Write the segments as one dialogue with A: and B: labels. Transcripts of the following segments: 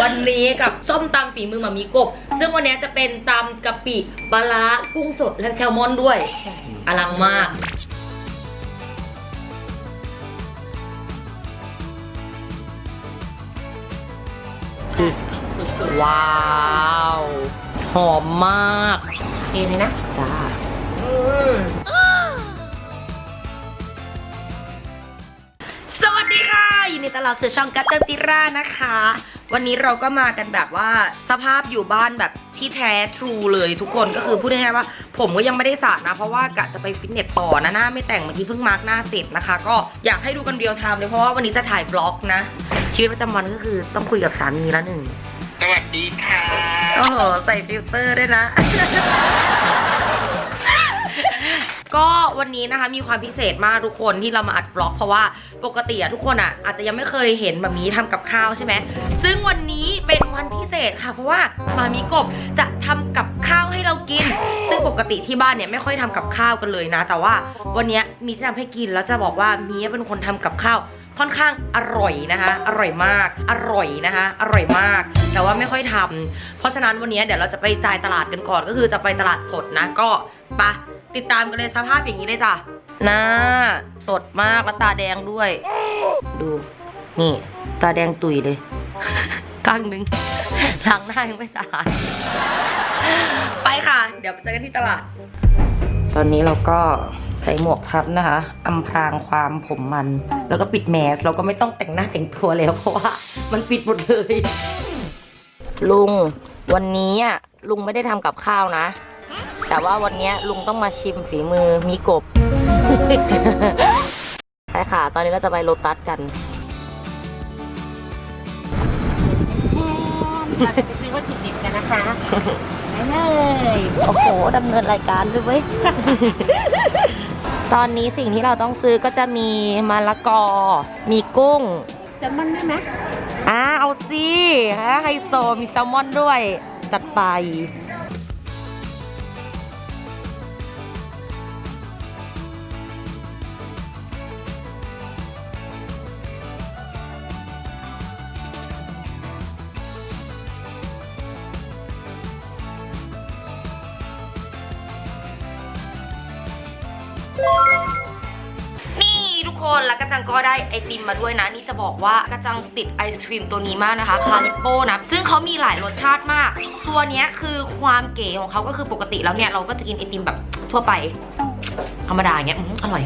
A: วันนี้กับส้มตำฝีมือหมามีกบ ซึ่งวันนี้จะเป็นตำกะปิปลาร้ากุ้งสดและแซลมอนด้วย อลังมาก ว้าว หอมมากเองเลยนะ จ้าสวัสดีค่ะยินดีต้อนรับสู่ช่องกัจจจิรานะคะ วันนี้เราก็มากันแบบว่าสภาพอยู่บ้านแบบที่แท้ทรูเลยทุกคนก็คือพูดง่ายๆว่า ผมก็ยังไม่ได้สระนะ เพราะว่ากะจะไปฟิตเนสต่อนะหน้าไม่แต่งเมื่อกี้เพิ่งมาร์กหน้าเสร็จนะคะ ก็อยากให้ดูกันเรียวไทม์เลยเพราะว่าวันนี้จะถ่ายบล็อกนะ ชีวิตประจำวันก็คือต้องคุยกับสามีแล้วหนึ่ง
B: สวัสดีค่ะ
A: โอ้โหใส่ฟิลเตอร์ด้วยนะ ก็วันนี้นะคะมีความพิเศษมากทุกคนที่เรามาอัดบล็อก เพราะว่าปกติอะทุกคนอะอาจจะยังไม่เคยเห็นมามีทำกับข้าวใช่ไหมซึ่งวันนี้เป็นวันพิเศษค่ะ เพราะว่ามามีกบจะทำกับข้าวให้เรากิน ซึ่งปกติที่บ้านเนี่ยไม่ค่อยทำกับข้าวกันเลยนะ แต่ว่าวันนี้มีจะทำให้กินแล้วจะบอกว่ามีเป็นคนทำกับข้าวค่อนข้างอร่อยนะคะ อร่อยมาก อร่อยนะคะ อร่อยมาก แต่ว่าไม่ค่อยทำเพราะฉะนั้นวันนี้เดี๋ยวเราจะไปจ่ายตลาดกันก่อน ก็คือจะไปตลาดสดนะ ก็ไปะ ติดตามกันเลยสภาพอย่างนี้เลยจ้ะหน้าสดมากแล้วตาแดงด้วย ดู นี่ ตาแดงตุยเลยข้างหนึงล้างหน้ายังไม่สะอาดไปค่ะ เดี๋ยวไปเจอกันที่ตลาด ตอนนี้เราก็ใส่หมวกทับนะคะอำพรางความผมมัน แล้วก็ปิดแมส เราก็ไม่ต้องแต่งหน้าแต่งตัวแล้วเพราะว่า มันปิดหมดเลย ลุง วันนี้อะลุงไม่ได้ทำกับข้าวนะ แต่ว่าวันนี้ลุงต้องมาชิมฝีมือมีกบใช่ค่ะ ตอนนี้เราจะไปโลตัสกัน
C: เราจะไปซื้อวัตถุดิบกันนะคะไปเลย
A: โอ้โหดำเนินรายการด้วยเว้ยตอนนี้สิ่งที่เราต้องซื้อก็จะมีมะละกอ มีกุ้ง
C: แซลมอนได้ไหม
A: อ่าเอาสิฮะไฮโซมีแซลมอนด้วย จัดไป แล้วกระจังก็ได้ไอติมมาด้วยนะ นี่จะบอกว่ากระจังติดไอศครีมตัวนี้มากนะคะคาริโปนะซึ่งเขามีหลายรสชาติมาก ตัวนี้คือความเก๋ของเขาก็คือปกติแล้วเนี่ยเราก็จะกินไอติมแบบทั่วไปธรรมดาอย่างเงี้ยอร่อย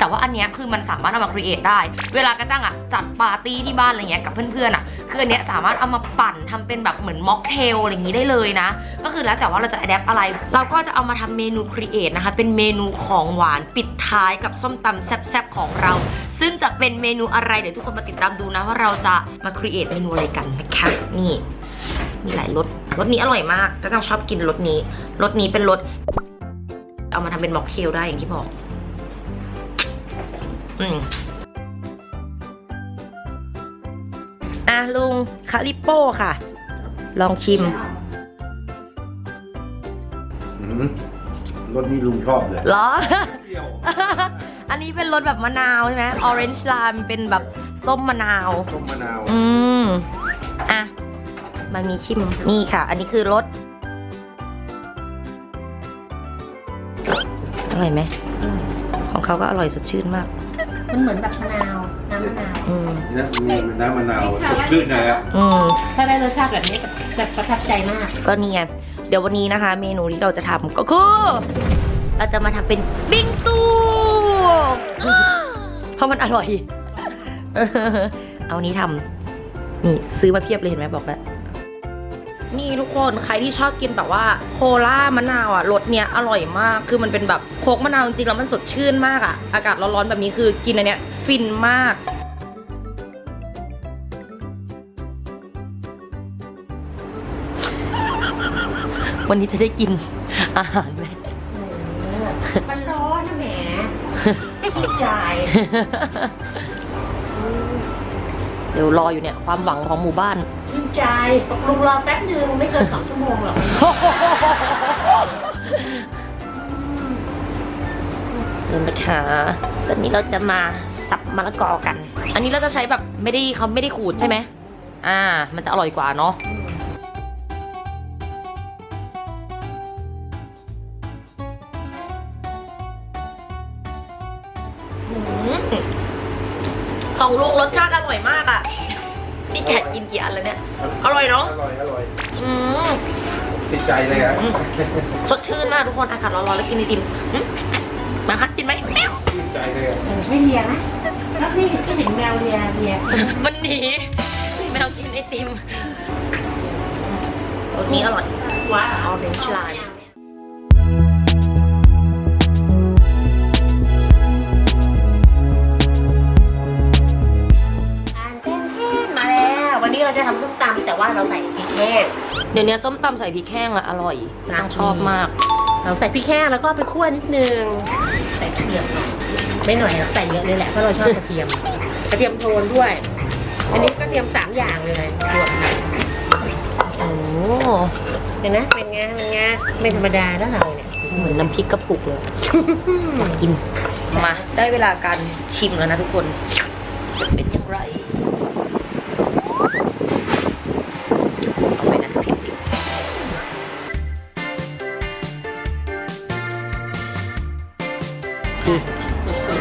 A: แต่ว่าอันเนี้ยคือมันสามารถเอามาครีเอทได้ เวลากระจังอะจัดปาร์ตี้ที่บ้านอะไรเงี้ยกับเพื่อนๆอะคืออันเนี้ยสามารถเอามาปั่นทำเป็นแบบเหมือนม็อกเทลอะไรอย่างงี้ได้เลยนะ ก็คือแล้วแต่ว่าเราจะอัดแอปอะไร เราก็จะเอามาทำเมนูครีเอทนะคะเป็นเมนูของหวานปิดท้ายกับส้มตำแซ่บๆของเรา ซึ่งจะเป็นเมนูอะไรเดี๋ยวทุกคนมาติดตามดูนะว่าเราจะมาครีเอทเมนูอะไรกันนะคะนี่มีหลายรสรสนี้อร่อยมากกระจังชอบกินรสนี้รสนี้เป็นรสเอามาทำเป็นม็อกเทลได้อย่างที่บอก อืมอะลุงคาริโป้ค่ะ ลองชิม
B: อืมรสนี้ลุงชอบเลย
A: เหรอ
B: เปรี้ยว
A: อันนี้เป็นรสแบบมะนาวใช่ไหม orange lime เป็นแบบส้มมะนาว
B: ส้มมะนาว
A: อืม อะ มามีชิม นี่ค่ะ อันนี้คือรส อร่อยไหม ของเขาก็อร่อยสดชื่นมาก
C: มันเหมือนแบบมะนาวน้ำมะนาว
A: อืม
B: เนี่ยมีน้ำมะนาวสดชื่นเลยอะ
A: อืม
C: ถ้าได้รสชาติแบบนี้จะจะประทับใจมาก
A: ก็นี่ไงเดี๋ยววันนี้นะคะ เมนูที่เราจะทำก็คือ เราจะมาทำเป็นบิงซูเพราะมันอร่อย เอานี้ทำนี่ซื้อมาเพียบเลยเห็นไหมบอกแล้ว นี่ทุกคนใครที่ชอบกินแบบว่าโคลามะนาวอะรสเนี้ยอร่อยมาก คือมันเป็นแบบโคกมะนาวจริงๆแล้วมันสดชื่นมากอะ อากาศร้อนๆแบบนี้คือกินอันเนี้ยฟินมากวันนี้จะได้กินอาหารไหม
C: มันร้อนนะแหมไม่ชื่นใจ
A: เดี๋ยวรออยู่เนี่ย ความหวังของหมู่บ้าน
C: ชื่นใจลุงรอแป๊บนึงไม่เกินสองชั่วโมงหรอก
A: เดี๋ยวนะคะตอนนี้เราจะมาสับมะละกอกัน อันนี้เราจะใช้แบบไม่ได้เขาไม่ได้ขูดใช่ไหมอ่า มันจะอร่อยกว่าเนาะอืมของลุงรสชาติอร่อยมากอะ่ะ นี่แกะกินกี่อันแล้วเนี่ย อร่อยเนาะ
B: อร่อยอร่อย
A: อืม
B: ติดใจเลยอะ
A: สดชื่นมากทุกคน อากาศร้อนๆแล้วกินไอติมอืมมาคัดกินไหมแมว
B: ติดใจเลยอะ
C: ไม่เลียนะแล้วพี่ก็เห็นแมวเลียเลีย
A: มันหนีแมวกินไอติมรสนี้อร่อย
C: ว้า
A: อ
C: ว
A: อเรนจ์ไลน์
C: เราจะทำส้มตำแต่ว่าเราใส่พริกแห้ง
A: เดี๋ยวนี้ส้มตำใส่พริกแห้งอะอร่อย
C: นะ
A: ต้องชอบมาก
C: เราใส่พริกแห้งแล้วก็ไปคั่วนิดนึง ใส่กระเทียมหน่อยไม่หน่อยหรอกใส่เยอะเลยแหละเพราะเราชอบกระเทียม กระเทียมโทนด้วย อันนี้กระเทียมสามอย่างเลยรวมกัน
A: โอ้
C: เห็นไหมเป็นไงเป็นไงไม่ธรรมดาแล้วเราเนี่ย
A: เหมือนน้ำพริกกระปุกเลยอยากกิน มา ได้เวลาการชิมแล้วนะทุกคน จะเป็นอย่างไร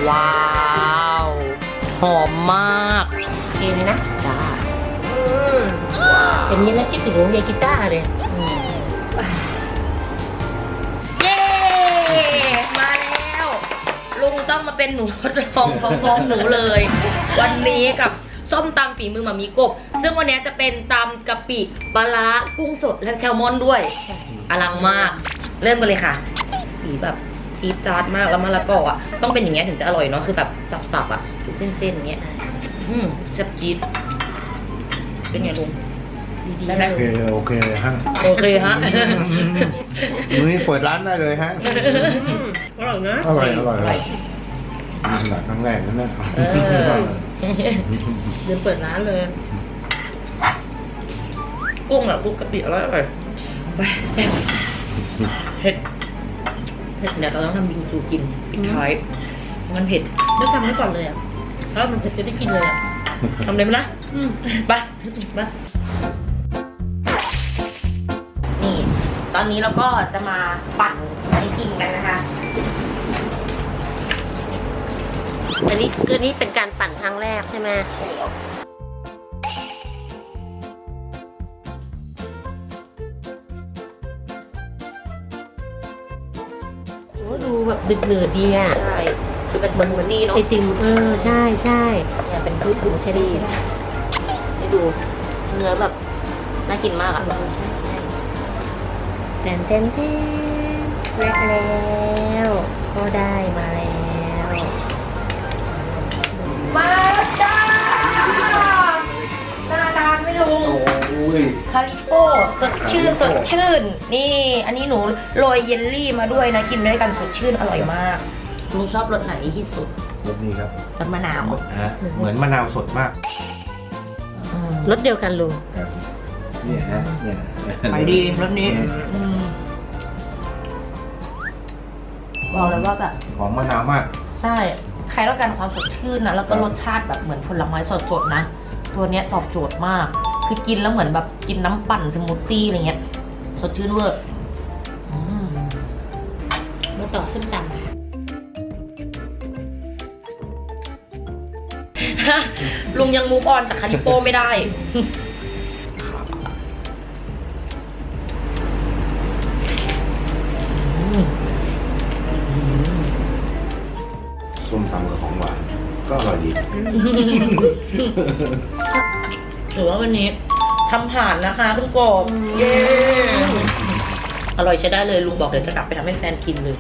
A: ว้าว หอมมาก
C: โอเคเลยนะ
A: จ้า
C: อย่างนี้แล้วคิดถึงยายกีต้าร์เลย
A: เย้ มาแล้ว ลุงต้องมาเป็นหนูทดลองของของหนูเลย วันนี้กับส้มตำฝีมือหมามีกบ ซึ่งวันนี้จะเป็นตำกะปิปลาร้ากุ้งสดและแซลมอนด้วย อลังมาก เริ่มกันเลยค่ะ สีแบบ จี๊ดจ๊าดมากแล้วมะละกออะต้องเป็นอย่างเงี้ยถึงจะอร่อยเนาะคือแบบสับๆอะเส้นๆอย่างเงี้ยอืมแซ่บจี๊ดเป็นไงลุง
C: ดี
A: ได้ไหม
B: โอเคโอเคเลยฮะ
A: โอเคฮะ
B: มื้อนี้เปิดร้านได้เลยฮะ
C: อร่อยนะ
B: อร่อยอร่อยอร่อยนี่แหละครั้งแรกนั่นแหละ
A: เออ
C: เดินเปิดร้านเลย
A: กุ้งอะกุ้งกะปิอร่อยอร่อยไปแซ่บเผ็ด เผ็ดเดี๋ยวเราต้องทำบิงซูกินปิดท้ายมันเผ็ด
C: ไม่ทำให้ก่อนเลยอะเพราะมันเผ็ดจะได้กินเลยอะ
A: ทำเลยไหมล่ะ
C: อืม
A: ไปมานี่ ตอนนี้เราก็จะมาปั่นไอติมกันนะคะ
C: อันนี้คือนี่เป็นการปั่นครั้งแรกใช่ไหม
A: ใช่
C: ดูแบบดึกเดือดดีอะ
A: ใช่คือเป็นสมูทตี้เนาะ
C: ไอติมเออใช่ใช่
A: เนี่ยเป็นพืชดูใช่ดีให้ดูเนื้อแบบน่ากินมากอะ
C: เออใช่ใช่แตนเต้นเต้นแรกแล้วก็ได้มาแล้ว
A: มาจ้าหน้าตาไม่ลุง
B: โอ้ ย
A: คาริโปสดชื่นสดชื่น นี่ อันนี้หนูโรยเยลลี่มาด้วยนะกินด้วยกันสดชื่นอร่อยมากลุงชอบรสไหนที่สุด
B: รสนี้ครับ
A: รสมะนาว
B: ฮะเหมือนมะนาวสดมาก
C: รสเดียวกันลุง
B: ครับเนี่ยฮะเนี่ย
A: ไปดีรสนี้
B: เย
A: อืมบอกเลยว่าแบบ
B: หอมมะนาวมาก
A: ใช่ใครต้องการความสดชื่นนะแล้วก็รสชาติแบบเหมือนผลไม้สดๆนะ ตัวเนี้ยตอบโจทย์มาก คือกินแล้วเหมือนแบบกินน้ำปั่นสมูทตี้อะไรเงี้ย สดชื่นเวอร์อืม
C: มาต่อส้มต
A: ลุงยังมูฟออนจากคาริโปไม่ได้
B: ส้มตำกับของหวาน ก็อร่อยดี
A: ถือว่าวันนี้ทำผ่านนะคะคุณกบเย้อร่อยใช้ได้เลยลุงบอกเดี๋ยวจะกลับไปทำให้แฟนกินเลย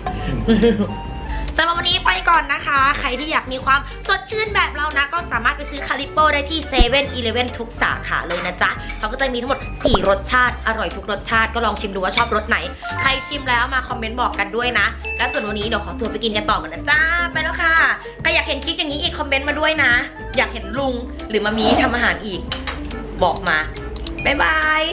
A: สำหรับวันนี้ไปก่อนนะคะ ใครที่อยากมีความสดชื่นแบบเรานะ ก็สามารถไปซื้อคาริโปได้ที่เซเว่นอีเลฟเว่นทุกสาขาเลยนะจ๊ะ เขาก็จะมีทั้งหมด 4 รสชาติ อร่อยทุกรสชาติก็ลองชิมดูว่าชอบรสไหน ใครชิมแล้วมาคอมเมนต์บอกกันด้วยนะ และส่วนวันนี้เดี๋ยวขอตัวไปกินกันต่อกันนะจ้า ไปแล้วค่ะ ใครอยากเห็นคลิปอย่างนี้อีกคอมเมนต์มาด้วยนะ อยากเห็นลุงหรือมามีทำอาหารอีก บอกมา บ๊ายบาย